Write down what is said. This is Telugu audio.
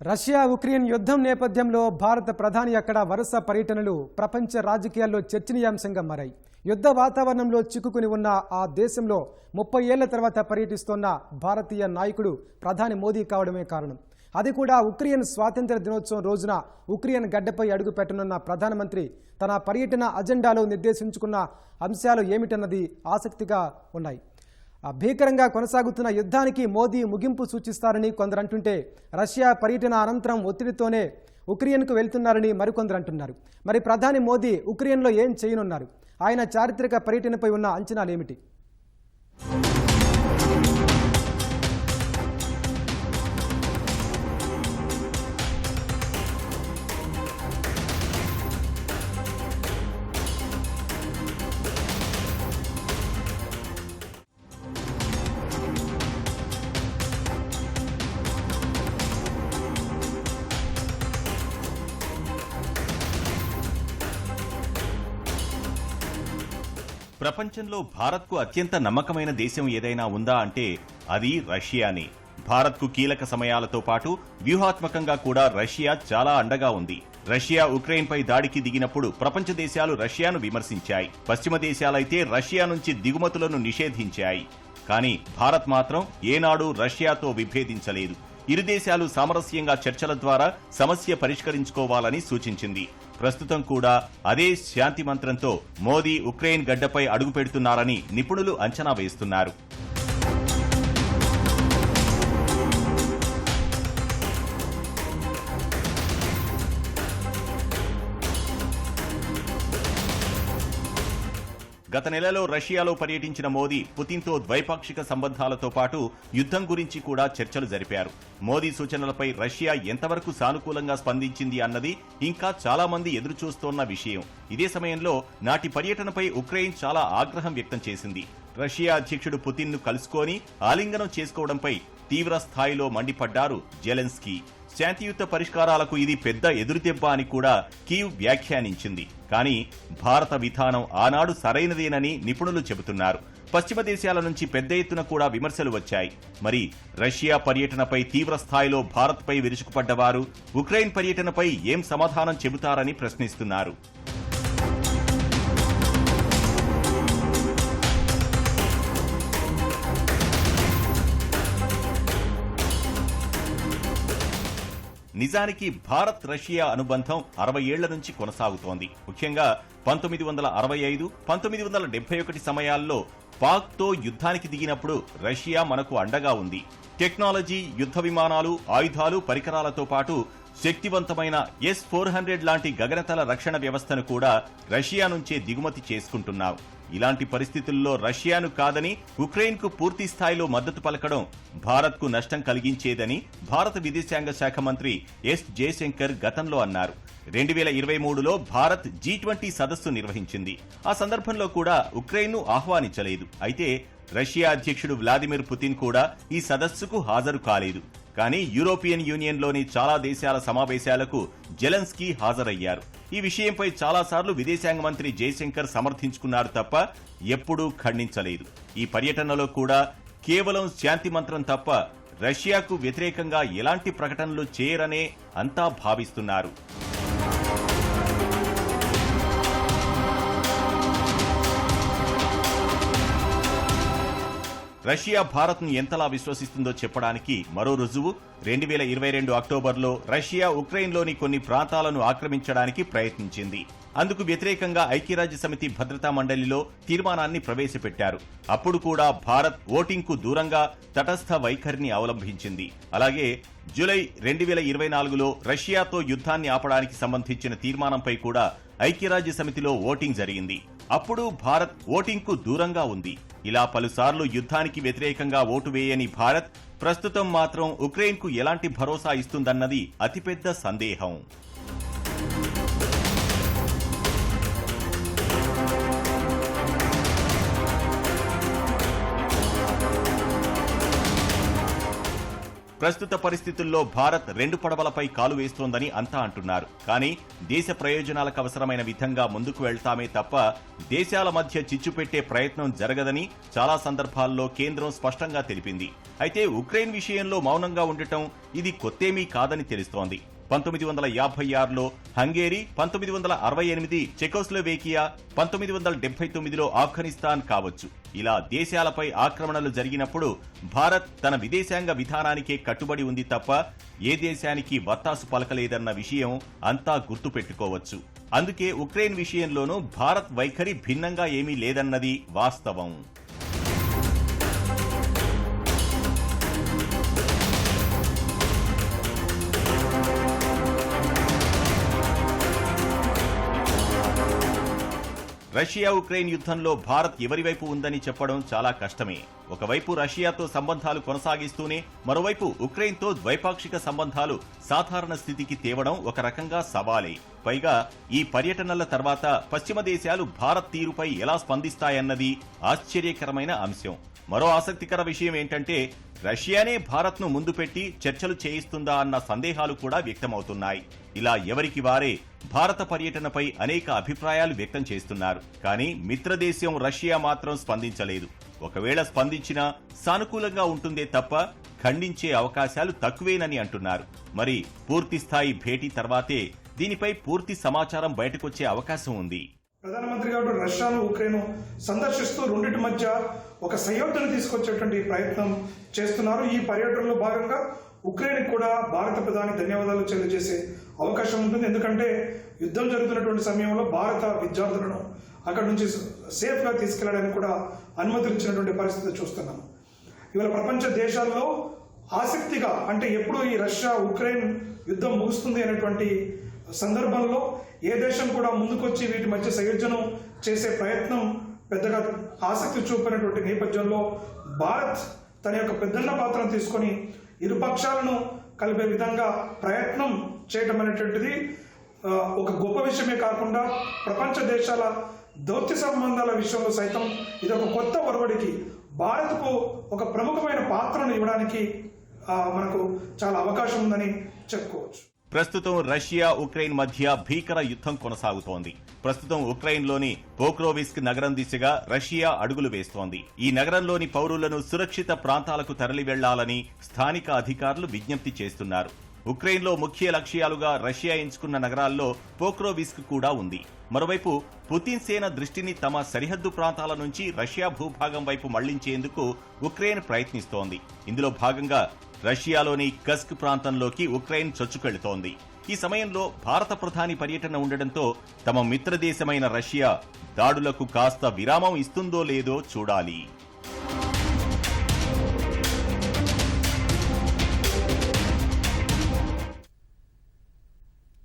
రష్యా ఉక్రెయిన్ యుద్ధం నేపథ్యంలో భారత ప్రధాని అక్కడ వరుస పర్యటనలు ప్రపంచ రాజకీయాల్లో చర్చనీయాంశంగా మారాయి. యుద్ధ వాతావరణంలో చిక్కుకుని ఉన్న ఆ దేశంలో ముప్పై ఏళ్ళ తర్వాత పర్యటిస్తోన్న భారతీయ నాయకుడు ప్రధాని మోదీ కావడమే కారణం. అది కూడా ఉక్రెయిన్ స్వాతంత్ర దినోత్సవం రోజున ఉక్రెయిన్ గడ్డపై అడుగు పెట్టనున్న ప్రధానమంత్రి తన పర్యటన అజెండాలో నిర్దేశించుకున్న అంశాలు ఏమిటన్నది ఆసక్తిగా ఉన్నాయి. భీకరంగా కొనసాగుతున్న యుద్ధానికి మోదీ ముగింపు సూచిస్తారని కొందరు అంటుంటే రష్యా పర్యటన అనంతరం ఒత్తిడితోనే ఉక్రెయిన్కు వెళ్తున్నారని మరికొందరు అంటున్నారు. మరి ప్రధాని మోదీ ఉక్రెయిన్లో ఏం చేయనున్నారు? ఆయన చారిత్రక పర్యటనపై ఉన్న అంచనాలేమిటి? ప్రపంచంలో భారత్కు అత్యంత నమ్మకమైన దేశం ఏదైనా ఉందా అంటే అది రష్యానే. భారత్కు కీలక సమయాలతో పాటు వ్యూహాత్మకంగా కూడా రష్యా చాలా అండగా ఉంది. రష్యా ఉక్రెయిన్పై దాడికి దిగినప్పుడు ప్రపంచ దేశాలు రష్యాను విమర్శించాయి. పశ్చిమ దేశాలైతే రష్యా నుంచి దిగుమతులను నిషేధించాయి. కానీ భారత్ మాత్రం ఏనాడు రష్యాతో విభేదించలేదు. ఇరు దేశాలు సామరస్యంగా చర్చల ద్వారా సమస్య పరిష్కరించుకోవాలని సూచించింది. ప్రస్తుతం కూడా అదే శాంతి మంత్రంతో మోదీ ఉక్రెయిన్ గడ్డపై అడుగుపెడుతున్నారని నిపుణులు అంచనా వేస్తున్నారు. గత నెలలో రష్యాలో పర్యటించిన మోదీ పుతిన్తో ద్వైపాక్షిక సంబంధాలతో పాటు యుద్ధం గురించి కూడా చర్చలు జరిపారు. మోదీ సూచనలపై రష్యా ఎంతవరకు సానుకూలంగా స్పందించింది అన్నది ఇంకా చాలా మంది ఎదురుచూస్తోన్న విషయం. ఇదే సమయంలో నాటి పర్యటనపై ఉక్రెయిన్ చాలా ఆగ్రహం వ్యక్తం చేసింది. రష్యా అధ్యక్షుడు పుతిన్ను కలుసుకొని ఆలింగనం చేసుకోవడంపై తీవ్ర స్థాయిలో మండిపడ్డారు జెలెన్స్కీ. శాంతియుత పరిష్కారాలకు ఇది పెద్ద ఎదురుదెబ్బ అని కూడా కీవ్ వ్యాఖ్యానించింది. కానీ భారత విధానం ఆనాడు సరైనదేనని నిపుణులు చెబుతున్నారు. పశ్చిమ దేశాల నుంచి పెద్ద ఎత్తున కూడా విమర్శలు వచ్చాయి. మరి రష్యా పర్యటనపై తీవ్ర స్థాయిలో భారత్పై విరుచుకుపడ్డవారు ఉక్రెయిన్ పర్యటనపై ఏం సమాధానం చెబుతారని ప్రశ్నిస్తున్నారు. నిజానికి భారత్ రష్యా అనుబంధం అరవై ఏళ్ళ నుంచి కొనసాగుతోంది. ముఖ్యంగా పంతొమ్మిది వందల అరవై ఐదు పంతొమ్మిది వందల డెబ్బై ఒకటి సమయాల్లో పాక్తో యుద్ధానికి దిగినప్పుడు రష్యా మనకు అండగా ఉంది. టెక్నాలజీ యుద్ధ విమానాలు ఆయుధాలు పరికరాలతో పాటు శక్తివంతమైన ఎస్ ఫోర్ హండ్రెడ్ లాంటి గగనతల రక్షణ వ్యవస్థను కూడా రష్యా నుంచే దిగుమతి చేసుకుంటున్నాం. ఇలాంటి పరిస్థితుల్లో రష్యాను కాదని ఉక్రెయిన్కు పూర్తి స్థాయిలో మద్దతు పలకడం భారత్కు నష్టం కలిగించేదని భారత విదేశాంగ శాఖ మంత్రి ఎస్ జయశంకర్ గతంలో అన్నారు. రెండు వేల ఇరవై మూడులో భారత్ జీ ట్వంటీ సదస్సు నిర్వహించింది. ఆ సందర్భంలో కూడా ఉక్రెయిన్ను ఆహ్వానించలేదు. అయితే రష్యా అధ్యక్షుడు వ్లాదిమిర్ పుతిన్ కూడా ఈ సదస్సుకు హాజరు కాలేదు. కానీ యూరోపియన్ యూనియన్లోని చాలా దేశాల సమావేశాలకు జెలెన్స్కీ హాజరయ్యారు. ఈ విషయంపై చాలాసార్లు విదేశాంగ మంత్రి జయశంకర్ సమర్థించుకున్నారు తప్ప ఎప్పుడూ ఖండించలేదు. ఈ పర్యటనలో కూడా కేవలం శాంతి మంత్రం తప్ప రష్యాకు వ్యతిరేకంగా ఎలాంటి ప్రకటనలు చేయరనే అంతా భావిస్తున్నారు. రష్యా భారత్ను ఎంతలా విశ్వసిస్తుందో చెప్పడానికి మరో రుజువు రెండు వేల ఇరవై రెండు అక్టోబర్లో రష్యా ఉక్రెయిన్లోని కొన్ని ప్రాంతాలను ఆక్రమించడానికి ప్రయత్నించింది. అందుకు వ్యతిరేకంగా ఐక్యరాజ్య సమితి భద్రతా మండలిలో తీర్మానాన్ని ప్రవేశపెట్టారు. అప్పుడు కూడా భారత్ ఓటింగ్కు దూరంగా తటస్థ వైఖరిని అవలంబించింది అలాగే జూలై రెండు వేల ఇరవై నాలుగులో రష్యాతో యుద్ధాన్ని ఆపడానికి సంబంధించిన తీర్మానంపై కూడా ఐక్యరాజ్య సమితిలో ఓటింగ్ జరిగింది. అప్పుడు భారత్ ఓటింగ్కు దూరంగా ఉంది. ఇలా పలుసార్లు యుద్ధానికి వ్యతిరేకంగా ఓటు వేయని భారత్ ప్రస్తుతం మాత్రం ఉక్రెయిన్కు ఎలాంటి భరోసా ఇస్తుందన్నది అతిపెద్ద సందేహం. ప్రస్తుత పరిస్థితుల్లో భారత్ రెండు పడవలపై కాలు వేస్తోందని అంతా అంటున్నారు. కానీ దేశ ప్రయోజనాలకు అవసరమైన విధంగా ముందుకు వెళ్తామే తప్ప దేశాల మధ్య చిచ్చు పెట్టే ప్రయత్నం జరగదని చాలా సందర్భాల్లో కేంద్రం స్పష్టంగా తెలిపింది. అయితే ఉక్రెయిన్ విషయంలో మౌనంగా ఉండటం ఇది కొత్తేమీ కాదని తెలుస్తోంది. పంతొమ్మిది వందల యాభై ఆరులో హంగేరీ పంతొమ్మిది వందల అరవై ఎనిమిది చెకోస్లోవేకియా పంతొమ్మిది వందల డెబ్బై తొమ్మిదిలో ఆఫ్ఘనిస్తాన్ కావచ్చు. ఇలా దేశాలపై ఆక్రమణలు జరిగినప్పుడు భారత్ తన విదేశాంగ విధానానికే కట్టుబడి ఉంది తప్ప ఏ దేశానికి వత్తాసు పలకలేదన్న విషయం అంతా గుర్తుపెట్టుకోవచ్చు. అందుకే ఉక్రెయిన్ విషయంలోనూ భారత్ వైఖరి భిన్నంగా ఏమీ లేదన్నది వాస్తవం. రష్యా ఉక్రెయిన్ యుద్ధంలో భారత్ ఎవరివైపు ఉందని చెప్పడం చాలా కష్టమే. ఒకవైపు రష్యాతో సంబంధాలు కొనసాగిస్తూనే మరోవైపు ఉక్రెయిన్తో ద్వైపాక్షిక సంబంధాలు సాధారణ స్థితికి తేవడం ఒక రకంగా సవాలే. పైగా ఈ పర్యటనల తర్వాత పశ్చిమ దేశాలు భారత్ తీరుపై ఎలా స్పందిస్తాయన్నది ఆశ్చర్యకరమైన అంశం. మరో ఆసక్తికర విషయం ఏంటంటే రష్యానే భారత్ను ముందు పెట్టి చర్చలు చేయిస్తుందా అన్న సందేహాలు కూడా వ్యక్తమవుతున్నాయి. ఇలా ఎవరికి వారే భారత పర్యటనపై అనేక అభిప్రాయాలు వ్యక్తం చేస్తున్నారు. కానీ మిత్రదేశం రష్యా మాత్రం స్పందించలేదు. ఒకవేళ స్పందించినా సానుకూలంగా ఉంటుందే తప్ప ఖండించే అవకాశాలు తక్కువేనని అంటున్నారు. మరి పూర్తిస్థాయి భేటీ తర్వాతే దీనిపై పూర్తి సమాచారం బయటకొచ్చే అవకాశం ఉంది. ప్రధానమంత్రి గారు రష్యాను ఉక్రెయిన్ సందర్శిస్తూ రెండింటి మధ్య ఒక సంయోగతను తీసుకొచ్చేటువంటి ప్రయత్నం చేస్తున్నారు. ఈ పర్యటనలో భాగంగా ఉక్రెయిన్ కూడా భారత ప్రధాని ధన్యవాదాలు తెలియజేసే అవకాశం ఉంటుంది. ఎందుకంటే యుద్ధం జరుగుతున్నటువంటి సమయంలో భారత విద్యార్థులను అక్కడి నుంచి సేఫ్గా తీసుకెళ్ళడానికి కూడా అనుమతించినటువంటి పరిస్థితి చూస్తున్నాం. ఇవాళ ప్రపంచ దేశాల్లో ఆసక్తిగా అంటే ఎప్పుడు ఈ రష్యా ఉక్రెయిన్ యుద్ధం ముగుస్తుంది అనేటువంటి సందర్భంలో ఏ దేశం కూడా ముందుకొచ్చి వీటి మధ్య సయోజనం చేసే ప్రయత్నం పెద్దగా ఆసక్తి చూపినటువంటి నేపథ్యంలో భారత్ తన యొక్క పెద్దన్న పాత్రను తీసుకొని ఇరు పక్షాలను కలిపే విధంగా ప్రయత్నం చేయటం అనేటువంటిది ఒక గొప్ప విషయమే కాకుండా ప్రపంచ దేశాల దౌత్య సంబంధాల విషయంలో సైతం ఇది ఒక కొత్త ఒరవడికి భారత్కు ఒక ప్రముఖమైన పాత్రను ఇవ్వడానికి మనకు చాలా అవకాశం ఉందని చెప్పుకోవచ్చు. ప్రస్తుతం రష్యా ఉక్రెయిన్ మధ్య భీకర యుద్ధం కొనసాగుతోంది. ప్రస్తుతం ఉక్రెయిన్లోని పోక్రోవిస్క్ నగరం దిశగా రష్యా అడుగులు వేస్తోంది. ఈ నగరంలోని పౌరులను సురక్షిత ప్రాంతాలకు తరలివెళ్ళాలని స్థానిక అధికారులు విజ్ఞప్తి చేస్తున్నారు. ఉక్రెయిన్లో ముఖ్య లక్ష్యాలుగా రష్యా ఎంచుకున్న నగరాల్లో పోక్రోవిస్క్ కూడా ఉంది. మరోవైపు పుతిన్ సేన దృష్టిని తమ సరిహద్దు ప్రాంతాల నుంచి రష్యా భూభాగం వైపు మళ్ళించేందుకు ఉక్రెయిన్ ప్రయత్నిస్తోంది. ఇందులో భాగంగా రష్యాలోని కస్క్ ప్రాంతంలోకి ఉక్రెయిన్ చొచ్చుకెళుతోంది. ఈ సమయంలో భారత ప్రధాని పర్యటన ఉండడంతో తమ మిత్రదేశమైన రష్యా దాడులకు కాస్త విరామం ఇస్తుందో లేదో చూడాలి.